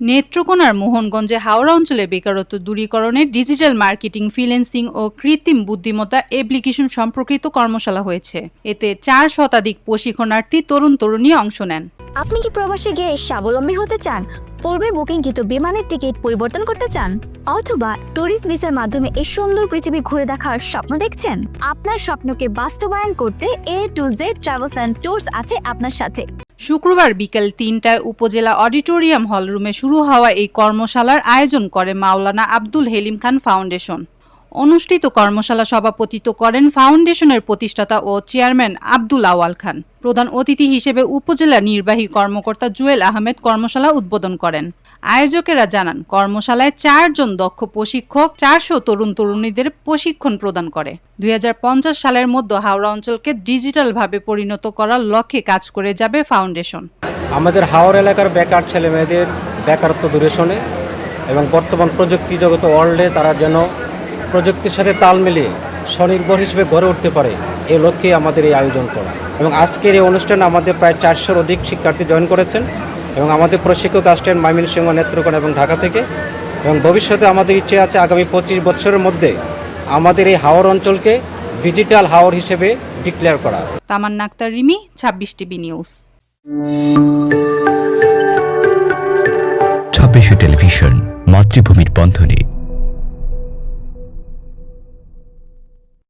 নেত্রকোনার মোহনগঞ্জে হাওড়া অঞ্চলে বেকারত্ব দূরীকরণে ডিজিটাল মার্কেটিং, ফ্রিল্যান্সিং ও কৃত্রিম বুদ্ধিমত্তা অ্যাপ্লিকেশন সম্পর্কিত কর্মশালা হয়েছে। এতে চার শতাধিক প্রশিক্ষণার্থী তরুণ তরুণী অংশ নেন। আপনি কি প্রবাসে গিয়ে স্বাবলম্বী হতে চান? পূর্বে বুকিংকৃত বিমানের টিকিট পরিবর্তন করতে চান? অথবা ট্যুরিস্ট ভিসার মাধ্যমে এই সুন্দর পৃথিবী ঘুরে দেখার স্বপ্ন দেখছেন? আপনার স্বপ্নকে বাস্তবায়ন করতে A to Z travels and tours আছে আপনার সাথে। শুক্রবার বিকেল তিনটায় উপজেলা অডিটোরিয়াম হলরুমে শুরু হওয়া এই কর্মশালার আয়োজন করে মাওলানা আব্দুল হেলিম খান ফাউন্ডেশন। অনুষ্ঠিত কর্মশালা সভাপতিত্ব করেন ফাউন্ডেশনের প্রতিষ্ঠাতা ও চেয়ারম্যান আব্দুল আওয়াল খান। প্রধান অতিথি হিসেবে উপজেলা নির্বাহী কর্মকর্তা জুয়েল আহমেদ কর্মশালা উদ্বোধন করেন। আয়োজকেরা জানান, কর্মশালায় চারজন দক্ষ প্রশিক্ষক, চারশো তরুণ তরুণীদের প্রশিক্ষণ প্রদান করে। দুই হাজার পঞ্চাশ সালের মধ্যে হাওড়া অঞ্চলকে ডিজিটালভাবে পরিণত করার লক্ষ্যে কাজ করে যাবে ফাউন্ডেশন। আমাদের হাওর এলাকার বেকার ছেলে মেয়েদের বেকারত্ব দূরেশনে এবং বর্তমান প্রযুক্তি জগত ওয়ার্ল্ডে তারা যেন প্রযুক্তির সাথে তাল মিলিয়ে স্বনির্ভর হিসেবে গড়ে উঠতে পারে এই লক্ষ্যে আমাদের এই আয়োজন করা। এবং আজকের এই অনুষ্ঠানে আমাদের প্রায় চারশোর অধিক শিক্ষার্থী জয়েন করেছেন এবং আমাদের প্রশিক্ষক আসছেন মাইমিন সিংহ নেত্রকোণ এবং ঢাকা থেকে। এবং ভবিষ্যতে আমাদের ইচ্ছে আছে আগামী পঁচিশ বছরের মধ্যে আমাদের এই হাওর অঞ্চলকে ডিজিটাল হাওর হিসেবে ডিক্লেয়ার করা। তামান্না আক্তার রিমি ছাব্বিশ টিভি নিউজ। ছাব্বিশে টেলিভিশন মাতৃভূমির বন্ধনে।